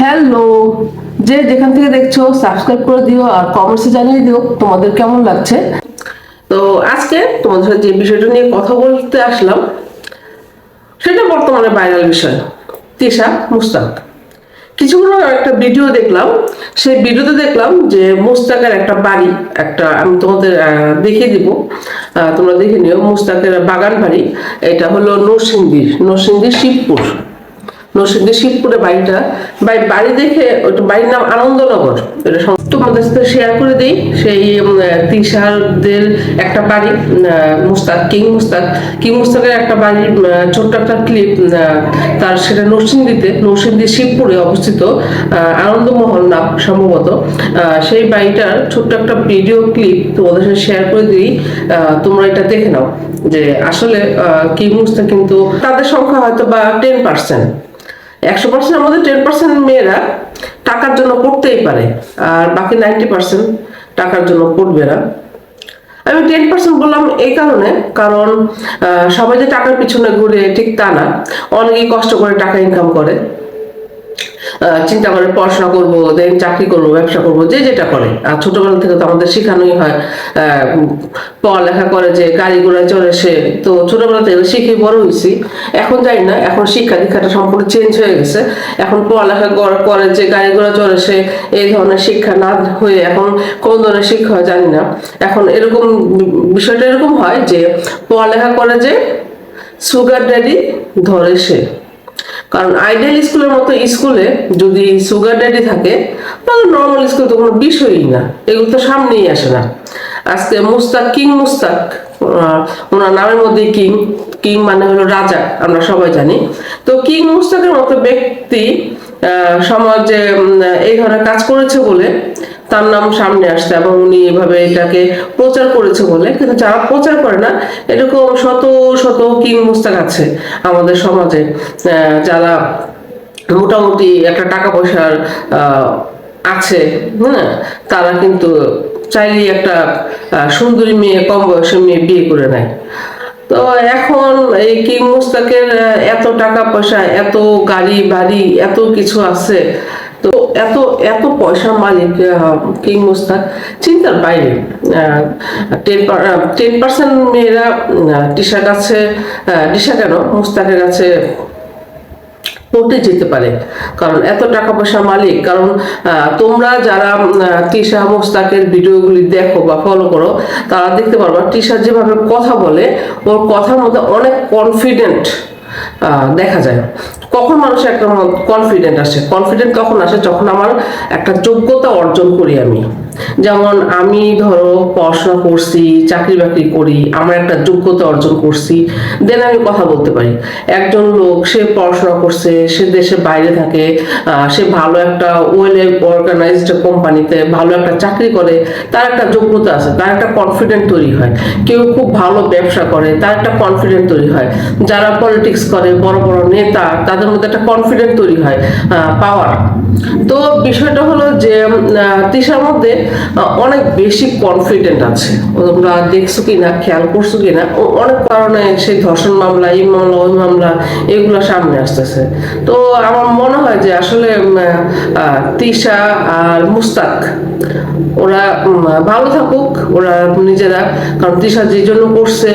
Hello যে যেখান থেকে দেখছ সাবস্ক্রাইব করে দিও আর কমেন্টসে জানিয়ে দিও তোমাদের কেমন লাগছে। তো আজকে তোমাদের সাথে যে বিষয়টা নিয়ে কথা বলতে আসলাম, সেটা বর্তমানে ভাইরাল বিষয়। তিশা মুস্তাক। কিছুক্ষণ একটা ভিডিও দেখলাম। সেই ভিডিওতে দেখলাম যে মুস্তাকের একটা বাড়ি, একটা আমি তোমাদের দেখিয়ে দিব। তোমরা দেখে নিও মুস্তাকের বাগান বাড়ি। এটা হলো নরসিংদীর নরসিংদীর শিবপুর। শিবপুরে বাড়িটা, বাড়ি বাড়ি দেখে ওটা বাড়ির নাম আনন্দনগর। এটা তোমাদের সাথে শেয়ার করে দিই, সেই তিশারদের একটা বাড়ি মুস্তাক, কিং মুস্তাক। কিং মুস্তাকের একটা ছোট্ট একটা ক্লিপ তার সেটা নরসিংদীতে, নরসিংদী শিবপুরে অবস্থিত আনন্দমহল নাম সম্ভবত। সেই বাড়িটার ছোট্ট একটা ভিডিও ক্লিপ তোমাদের সাথে শেয়ার করে দিই তোমরা এটা দেখে নাও। যে আসলে কিং মুস্তাক কিন্তু তাদের সংখ্যা হয়তো বা টেন পার্সেন্ট একশো পার্সেন্ট আমাদের টেন পার্সেন্ট মেয়েরা টাকার জন্য পড়তেই পারে, আর বাকি নাইনটি পার্সেন্ট টাকার জন্য পড়বে না। আমি টেন পার্সেন্ট বললাম এই কারণে, কারণ সবাই যে টাকার পিছনে ঘুরে ঠিক তা না। অনেকেই কষ্ট করে টাকা ইনকাম করে। চিন্তা করে পড়াশোনা করব দেন চাকরি করব, ব্যবসা করব, যে যেটা করে। আর ছোটবেলা থেকে তো আমাদের শেখানোই হয় পড়ালেখা করে যে গাড়ি ঘোড়া চড়ে সে। তো ছোটবেলা থেকে শিখে বড় হয়েছি, এখন যাই না, এখন শিক্ষা দীক্ষাটা সম্পূর্ণ চেঞ্জ হয়ে গেছে। এখন পড়ালেখা কর- যে গাড়ি ঘোড়া চড়ে সে, এই ধরনের শিক্ষা না হয়ে এখন কোন ধরনের শিক্ষা হয় জানি না। এখন এরকম বিষয়টা এরকম হয় যে, পড়ালেখা করে যে সুগার ড্যাডি ধরে সে। কারণ আইডিয়াল স্কুলের মতো স্কুলে যদি সুগার ড্যাডি থাকে, তাহলে নর্মাল স্কুল তো কোনো বিষয়ই না। এগুলো তো সামনেই আসে না। আজকে মুস্তাক কিং মুস্তাক ওনার নামের মধ্যে কিং কিং মানে হলো রাজা, আমরা সবাই জানি। তো কিং মুস্তাকের মতো ব্যক্তি সমাজে এই ধরনের কাজ করেছে বলে তার নাম সামনে আসছে এবং উনি এভাবে এটাকে প্রচার করেছে বলে। কিন্তু যারা প্রচার করে না, এরকম শত শত কিং মুস্তাক আছে আমাদের সমাজে যারা মোটামুটি একটা টাকা পয়সার আছে হ্যাঁ তারা কিন্তু চাইলেই একটা সুন্দরী মেয়ে, কম বয়সের মেয়ে বিয়ে করে নেয়। তো এখন এই কি মুস্তাকের এত টাকা পয়সা, এত গাড়ি বাড়ি, এত কিছু আছে। তো এত এত পয়সা মালিক কি মুস্তাক। চিন্তার বাইরে টেন পার্সেন্ট মেয়েরা টিশার কাছে টিশা কেন? মুস্তাকের কাছে পড়তে যেতে পারে। কারণ এত টাকা পয়সা মালিক, কারণ তোমরা যারা তৃষা মোস্তাকের ভিডিওগুলি দেখো বা ফলো করো, তারা দেখতে পারবা তিশা যেভাবে কথা বলে, ওর কথার মধ্যে অনেক কনফিডেন্ট দেখা যায়। কখন মানুষের একটা কনফিডেন্ট আসে। কনফিডেন্ট কখন আসে যখন আমার একটা যোগ্যতা অর্জন করি আমি। যেমন আমি ধরো পড়াশোনা করছি, চাকরি বাকরি করি, আমার একটা যোগ্যতা অর্জন করছি দেন আমি কথা বলতে পারি। একজন লোক, সে পড়াশোনা করছে, সে দেশে বাইরে থাকে সে ভালো একটা ওয়েল অর্গানাইজড কোম্পানিতে ভালো একটা চাকরি করে, তার একটা যোগ্যতা আছে, তার একটা কনফিডেন্ট তৈরি হয়। কেউ খুব ভালো ব্যবসা করে, তার একটা কনফিডেন্ট তৈরি হয়। যারা পলিটিক্স করে, বড় বড় নেতা, তাদের মধ্যে একটা কনফিডেন্ট তৈরি হয় পাওয়ার তো বিষয়টা হলো যে তিশার মধ্যে অনেক বেশি কনফিডেন্ট আছে। তোমরা দেখছ কি না খেয়াল করছ কি না অনেক কারণে সেই ধর্ষণ মামলা, এই মামলা, ওই মামলা, এগুলো সামনে আসতেছে। তো আমার মনে হয় যে আসলে তিশা আর মুস্তাক, ওরা ভালো থাকুক, ওরা নিজেরা, কারণ তিশা যে জন্য করছে,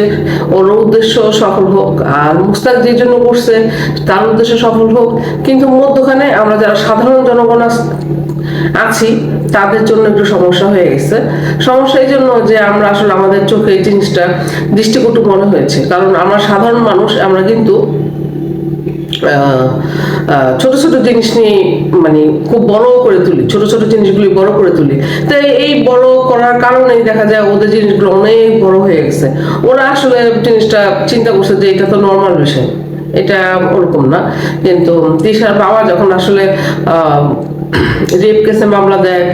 ওর উদ্দেশ্য সফল হোক, আর মুস্তাক যে জন্য করছে, তার উদ্দেশ্য সফল হোক, কিন্তু মধ্যখানে আমরা যারা সাধারণ জনগণ আছি তাদের জন্য একটু সমস্যা হয়ে গেছে। সমস্যা এই জন্য যে আমরা আসলে আমাদের চোখে এই জিনিসটা দৃষ্টিকটু মনে হয়েছে। কারণ আমরা সাধারণ মানুষ, আমরা কিন্তু ছোট ছোট জিনিস নিয়ে মানে খুব বড় করে তুলি, ছোট ছোট জিনিসগুলি বড় করে তুলি। তাই এই বড় করার কারণেই দেখা যায় ওদের জিনিসগুলো অনেক বড় হয়ে গেছে। ওরা আসলে জিনিসটা চিন্তা করছে যে এটা তো নর্মাল বিষয়। এটা ওরকম না। কিন্তু তৃষার বাবা যখন আসলে রেপ কেসে মামলা দেয়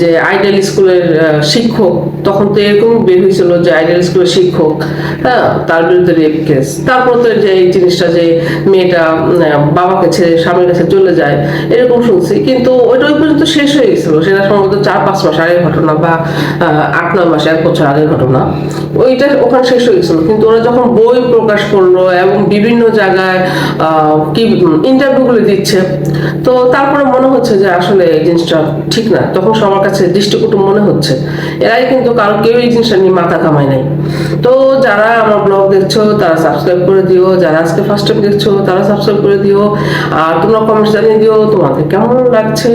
যে আইডিয়াল স্কুলের শিক্ষক। তখন তো এরকম বের হয়েছিল যে আইডিয়াল স্কুলের শিক্ষক হ্যাঁ তার বিরুদ্ধে রেপ কেস। তারপর তো যে এই জিনিসটা যে মেয়েটা বাবাকে ছেড়ে স্বামীর কাছে চলে যায়, এরকম শুনছি। কিন্তু ওইটা ওই পর্যন্ত শেষ হয়ে গেছিল। সেটা সম্ভবত চার, পাঁচ মাস আগের ঘটনা বা আট, নয় মাস, এক বছর আগের ঘটনা। ওইটা ওখানে শেষ হয়ে গেছিল। কিন্তু ওরা যখন বই প্রকাশ করল এবং বিভিন্ন জায়গায় কি ইন্টারভিউগুলো দিচ্ছে, তো তারপরে মনে হচ্ছে যে আসলে এই জিনিসটা ঠিক না। তখন সবার কাছে দৃষ্টিকটু মনে হচ্ছে। এরাই কিন্তু কারও কেউ এই জিনিসটা নিয়ে মাথা কামায় নাই। তো যারা আমার ব্লগ দেখছ, তারা সাবস্ক্রাইব করে দিও। যারা আজকে ফার্স্ট টাইম দেখছ, তারা সাবস্ক্রাইব করে দিও। আর তোমরা কমেন্টস জানিয়ে দিও তোমাদের কেমন লাগছে।